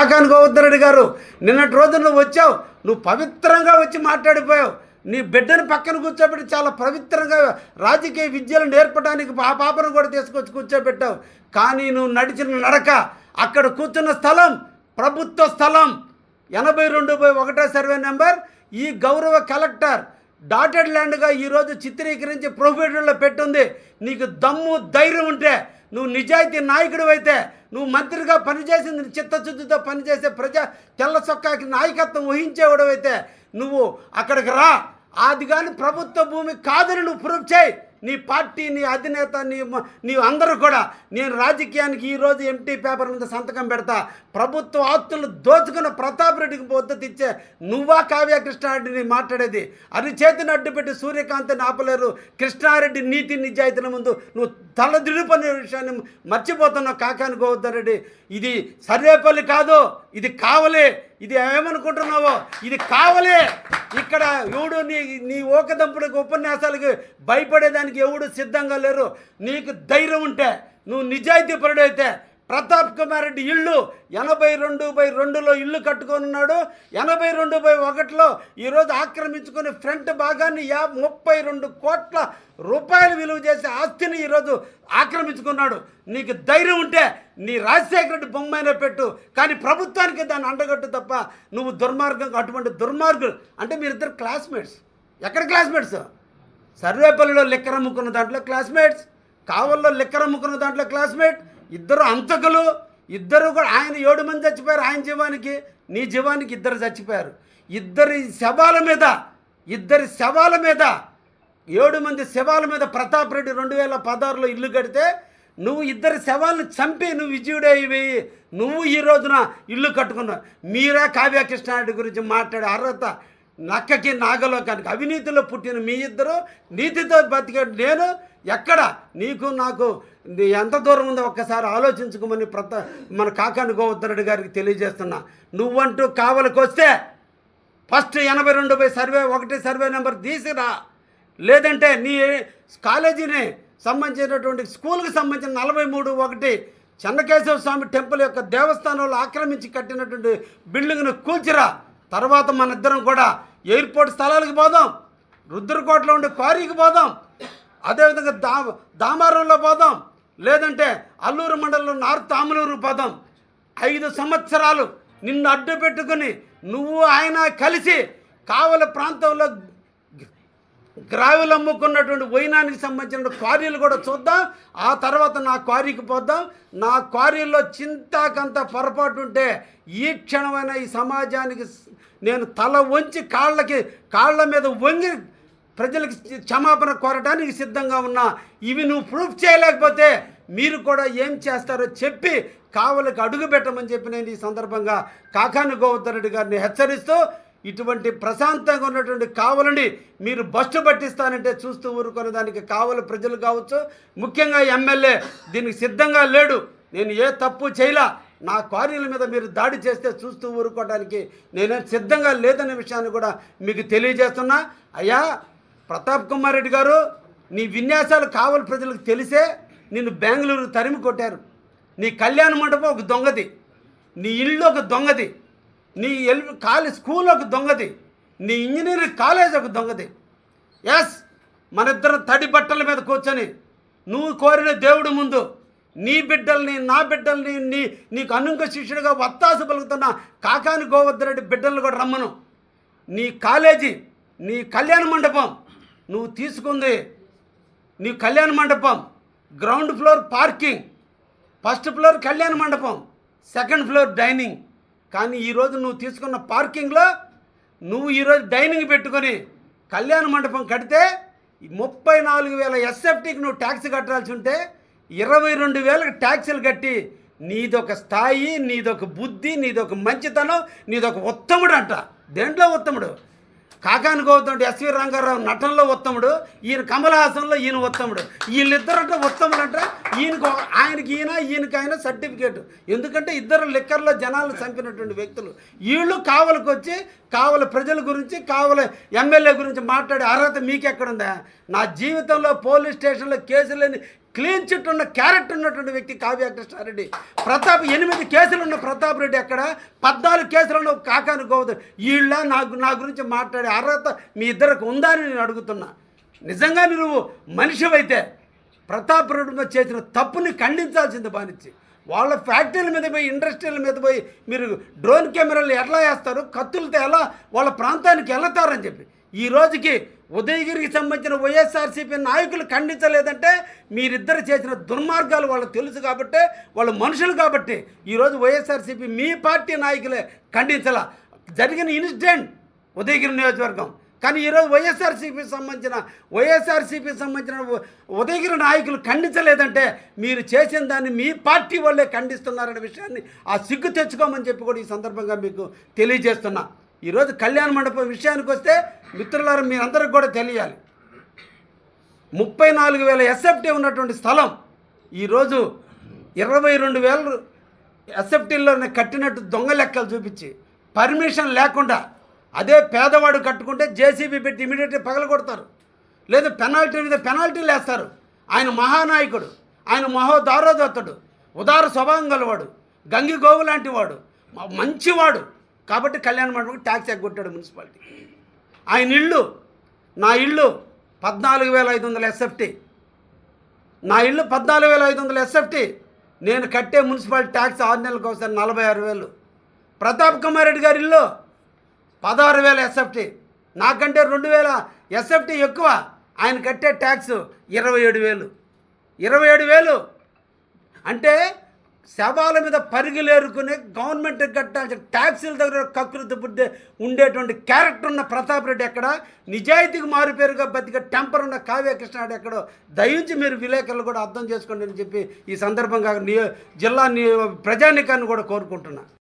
ఆకాన్ గోవర్ధన్ గారు నిన్నటి రోజు నువ్వు వచ్చావు నువ్వు పవిత్రంగా వచ్చి మాట్లాడిపోయావు. నీ బిడ్డను పక్కన కూర్చోబెట్టి చాలా పవిత్రంగా రాజకీయ విద్యలు నేర్పడానికి ఆ పాపను కూడా తీసుకొచ్చి కూర్చోబెట్టావు. కానీ నువ్వు నడిచిన నడక అక్కడ కూర్చున్న స్థలం ప్రభుత్వ స్థలం ఎనభై రెండు బై ఒకటో సర్వే నెంబర్ ఈ గౌరవ కలెక్టర్ డాటెడ్ ల్యాండ్గా ఈరోజు చిత్రీకరించి ప్రొఫైల్లో పెట్టుంది. నీకు దమ్ము ధైర్యం ఉంటే నువ్వు నిజాయితీ నాయకుడు అయితే నువ్వు మంత్రిగా పనిచేసింది చిత్తశుద్ధితో పనిచేసే ప్రజా తెల్ల చొక్కాకి నాయకత్వం వహించేవాడు అయితే నువ్వు అక్కడికి రా. అది కానీ ప్రభుత్వ భూమి కాదని నువ్వు ప్రూఫ్ చేయి. నీ పార్టీ నీ అధినేత నీ నీ అందరూ కూడా నేను రాజకీయానికి ఈరోజు ఎంటీ పేపర్ మీద సంతకం పెడతా. ప్రభుత్వ ఆస్తులు దోచుకున్న ప్రతాప్ రెడ్డికి మద్దతు ఇచ్చే నువ్వా కావ్య కృష్ణారెడ్డిని మాట్లాడేది? అది చేతిని అడ్డుపెట్టి సూర్యకాంత్ని ఆపలేరు. కృష్ణారెడ్డి నీతి నిజాయితీల ముందు నువ్వు తలదిరిపని విషయాన్ని మర్చిపోతున్నావు. కాకాని గోవర్ధన్ రెడ్డి. ఇది సర్వేపల్లి కాదు ఇది కావలే. ఇది ఏమనుకుంటున్నావో? ఇది కావలే. ఇక్కడ ఎవడు నీ నీ ఓకదంపుడికి ఉపన్యాసాలకి భయపడేదానికి ఎవడు సిద్ధంగా లేరు. నీకు ధైర్యం ఉంటే నువ్వు నిజాయితీ పరుడైతే ప్రతాప్ కుమార్ రెడ్డి ఇల్లు ఎనభై రెండు బై రెండులో ఇల్లు కట్టుకొని ఉన్నాడు. ఎనభై రెండు బై ఒకటిలో ఈరోజు ఆక్రమించుకుని ఫ్రంట్ భాగాన్ని యా ముప్పై రెండు కోట్ల రూపాయలు విలువ చేసే ఆస్తిని ఈరోజు ఆక్రమించుకున్నాడు. నీకు ధైర్యం ఉంటే నీ రాజశేఖర రెడ్డి బొమ్మైనా పెట్టు. కానీ ప్రభుత్వానికి దాన్ని అండగట్టు తప్ప నువ్వు దుర్మార్గం అటువంటి దుర్మార్గులు. అంటే మీరిద్దరు క్లాస్మేట్స్ ఎక్కడ క్లాస్మేట్స్ సర్వేపల్లిలో లెక్కరమ్ముకున్న దాంట్లో క్లాస్మేట్స్ కావల్లో లెక్కరమ్ముకున్న దాంట్లో క్లాస్మేట్ ఇద్దరు అంతకులు. ఇద్దరు కూడా ఆయన ఏడు మంది చచ్చిపోయారు ఆయన జీవానికి. నీ జీవానికి ఇద్దరు చచ్చిపోయారు. ఇద్దరి శవాల మీద ఇద్దరి శవాల మీద ఏడు మంది శవాల మీద ప్రతాప్ రెడ్డి రెండు వేల పదహారులో ఇల్లు కడితే నువ్వు ఇద్దరు శవాలను చంపి నువ్వు విజయుడైవి. నువ్వు ఈ రోజున ఇల్లు కట్టుకున్నావు. మీరే కావ్య కృష్ణారెడ్డి గురించి మాట్లాడే అర్హత నక్కకి నాగలోకానికి. అవినీతిలో పుట్టిన మీ ఇద్దరు నీతితో బతికే నేను ఎక్కడ? నీకు నాకు ఎంత దూరం ఉందో ఒక్కసారి ఆలోచించుకోమని ప్రత మన కాకాని గోవర్ధనుడి గారికి తెలియజేస్తున్నా. నువ్వంటూ కావలికి వస్తే ఫస్ట్ ఎనభై రెండు బై సర్వే ఒకటి సర్వే నెంబర్ తీసిరా. లేదంటే నీ కాలేజీని సంబంధించినటువంటి స్కూల్కి సంబంధించిన నలభై మూడు ఒకటి చెన్నకేశవ స్వామి టెంపుల్ యొక్క దేవస్థానంలో ఆక్రమించి కట్టినటువంటి బిల్డింగ్ను కూల్చిరా. తర్వాత మన ఇద్దరం కూడా ఎయిర్పోర్ట్ స్థలాలకు పోదాం. రుద్రకోటలో ఉండే క్వారీకి పోదాం. అదేవిధంగా దా దామారంలో పోదాం. లేదంటే అల్లూరు మండలంలో నార్త్ ఆమలూరు పోదాం. ఐదు సంవత్సరాలు నిన్ను అడ్డు పెట్టుకుని నువ్వు ఆయన కలిసి కావల ప్రాంతంలో గ్రావెల్ అమ్ముకున్నటువంటి వైనానికి సంబంధించిన క్వారీలు కూడా చూద్దాం. ఆ తర్వాత నా క్వారీకి పోద్దాం. నా క్వారీలో చింతాకంత పొరపాటు ఉంటే ఈ క్షణమైన ఈ సమాజానికి నేను తల వంచి కాళ్ళకి కాళ్ళ మీద వంగి ప్రజలకు క్షమాపణ కోరడానికి సిద్ధంగా ఉన్నా. ఇవి నువ్వు ప్రూఫ్ చేయలేకపోతే మీరు కూడా ఏం చేస్తారో చెప్పి కావలికి అడుగు పెట్టమని చెప్పి నేను ఈ సందర్భంగా కాకాని గోవర్ధన్ రెడ్డి గారిని హెచ్చరిస్తూ ఇటువంటి ప్రశాంతంగా ఉన్నటువంటి కావలని మీరు బస్టు పట్టిస్తానంటే చూస్తూ ఊరుకున్న దానికి కావలి ప్రజలు కావచ్చు ముఖ్యంగా ఎమ్మెల్యే దీనికి సిద్ధంగా లేడు. నేను ఏ తప్పు చేయలా? నా క్వారీల మీద మీరు దాడి చేస్తే చూస్తూ ఊరుకోవడానికి నేనే సిద్ధంగా లేదనే విషయాన్ని కూడా మీకు తెలియజేస్తున్నా. అయ్యా ప్రతాప్ కుమార్ రెడ్డి గారు నీ విన్యాసాలు కావలి ప్రజలకు తెలిసే నిన్ను బెంగళూరు తరిమి కొట్టారు. నీ కళ్యాణ మండపం ఒక దొంగది. నీ ఇల్లు ఒక దొంగది. నీ ఎల్ కాలేజ్ స్కూల్ ఒక దొంగది నీ ఇంజనీరింగ్ కాలేజ్ ఒక దొంగది. ఎస్ మన ఇద్దరం తడి బట్టల మీద కూర్చొని నువ్వు కోరిన దేవుడు ముందు నీ బిడ్డల్ని నా బిడ్డల్ని నీ నీకు అనుంగ శిష్యుడిగా వత్తాసు పలుకుతున్న కాకాని గోవర్ధరెడ్డి బిడ్డలను కూడా రమ్మను. నీ కాలేజీ నీ కళ్యాణ మండపం నువ్వు తీసుకుంది నీ కళ్యాణ మండపం ground floor parking first floor కళ్యాణ మండపం సెకండ్ ఫ్లోర్ డైనింగ్. కానీ ఈరోజు నువ్వు తీసుకున్న పార్కింగ్లో నువ్వు ఈరోజు డైనింగ్ పెట్టుకొని కళ్యాణ మండపం కడితే ఈ ముప్పై నాలుగు వేల ఎస్ఎఫ్టీకి నువ్వు ట్యాక్స్ కట్టాల్సి ఉంటే ఇరవై రెండు వేలకు ట్యాక్సులు కట్టి నీదొక స్థాయి నీదొక బుద్ధి నీదొక మంచితనం నీదొక ఉత్తముడు అంట దేంట్లో ఉత్తముడు? కాకాని గౌతముడు ఎస్వి రంగారావు నటనలో ఉత్తముడు ఈయన కమలహాసంలో ఈయన ఉత్తముడు. వీళ్ళిద్దరంటే ఉత్తముడు అంటే ఈయనకు ఆయనకి ఈయన ఈయనకి ఆయన సర్టిఫికేట్. ఎందుకంటే ఇద్దరు లిక్కర్లో జనాలు చంపినటువంటి వ్యక్తులు. వీళ్ళు కావలకు వచ్చి కావల ప్రజల గురించి కావల ఎమ్మెల్యే గురించి మాట్లాడే అర్హత మీకెక్కడుందా? నా జీవితంలో పోలీస్ స్టేషన్లో కేసులేని క్లీన్ చిట్ ఉన్న క్యారెక్టర్ ఉన్నటువంటి వ్యక్తి కావ్య కృష్ణారెడ్డి. ప్రతాప్ ఎనిమిది కేసులు ఉన్న ప్రతాప్ రెడ్డి ఎక్కడ? పద్నాలుగు కేసులు ఉన్న కాకాని వీళ్ళ నాకు నా గురించి మాట్లాడే అర్హత మీ ఇద్దరికి ఉందా అని నేను అడుగుతున్నా. నిజంగా నువ్వు మనిషివైతే ప్రతాప్ రెడ్డి మీద చేసిన తప్పుని ఖండించాల్సింది బానిచ్చి. వాళ్ళ ఫ్యాక్టరీల మీద పోయి ఇండస్ట్రీల మీద పోయి మీరు డ్రోన్ కెమెరాలు ఎట్లా వేస్తారు కత్తులతో ఎలా వాళ్ళ ప్రాంతానికి వెళ్తారని చెప్పి. ఈ రోజుకి ఉదయగిరికి సంబంధించిన వైఎస్ఆర్సీపీ నాయకులు ఖండించలేదంటే మీరిద్దరు చేసిన దుర్మార్గాలు వాళ్ళకి తెలుసు కాబట్టి వాళ్ళు మనుషులు కాబట్టి ఈరోజు వైఎస్ఆర్సీపీ మీ పార్టీ నాయకులే ఖండించాల. జరిగిన ఇన్సిడెంట్ ఉదయగిరి నియోజకవర్గం. కానీ ఈరోజు వైఎస్ఆర్సీపీకి సంబంధించిన వైఎస్ఆర్సీపీ సంబంధించిన ఉదయగిరి నాయకులు ఖండించలేదంటే మీరు చేసిన దాన్ని మీ పార్టీ వాళ్ళే ఖండిస్తున్నారనే విషయాన్ని ఆ సిగ్గు తెచ్చుకోమని చెప్పి కూడా ఈ సందర్భంగా మీకు తెలియజేస్తున్నా. ఈరోజు కళ్యాణ మండపం విషయానికి వస్తే మిత్రులారా మీరందరికి కూడా తెలియాలి. ముప్పై నాలుగు వేల ఎస్ఎఫ్టీ ఉన్నటువంటి స్థలం ఈరోజు ఇరవై రెండు వేలు ఎస్ఎఫ్టీల్లోనే కట్టినట్టు దొంగ లెక్కలు చూపించి పర్మిషన్ లేకుండా అదే పేదవాడు కట్టుకుంటే జేసీబీ పెట్టి ఇమీడియట్గా పగలగొడతారు. లేదా పెనాల్టీ మీద పెనాల్టీలు వేస్తారు ఆయన మహానాయకుడు ఆయన మహోదారోదత్తుడు ఉదార స్వభావం గలవాడు గంగి గోవు లాంటి వాడు మంచివాడు. కాబట్టి కళ్యాణ మండపం ట్యాక్స్ ఎగ్గొట్టాడు మున్సిపాలిటీ. ఆయన ఇల్లు నా ఇల్లు పద్నాలుగు వేల ఐదు వందల ఎస్ఎఫ్టీ. నా ఇల్లు పద్నాలుగు వేల ఐదు వందల ఎస్ఎఫ్టీ. నేను కట్టే మున్సిపల్ ట్యాక్స్ ఆరు నెలలకు ఒకసారి నలభై ఆరు వేలు. ప్రతాప్ కుమార్ రెడ్డి గారి ఇల్లు పదహారు వేల ఎస్ఎఫ్టీ. నాకంటే రెండు వేల ఎస్ఎఫ్టీ ఎక్కువ. ఆయన కట్టే ట్యాక్స్ ఇరవై ఏడు వేలు. ఇరవై ఏడు వేలు. అంటే శవాల మీద పరిగిలేరుకునే గవర్నమెంట్ కట్టాల్సిన ట్యాక్సీల దగ్గర కక్కులు బుద్ధి ఉండేటువంటి క్యారెక్టర్ ఉన్న ప్రతాప్ రెడ్డి ఎక్కడ? నిజాయితీకి మారుపేరుగా బతికే టెంపర్ ఉన్న కావ్య కృష్ణాడు ఎక్కడో? దయించి మీరు విలేకరులు కూడా అర్థం చేసుకోండి అని చెప్పి ఈ సందర్భంగా నియో జిల్లా నియో ప్రజానికాన్ని కూడా కోరుకుంటున్నా.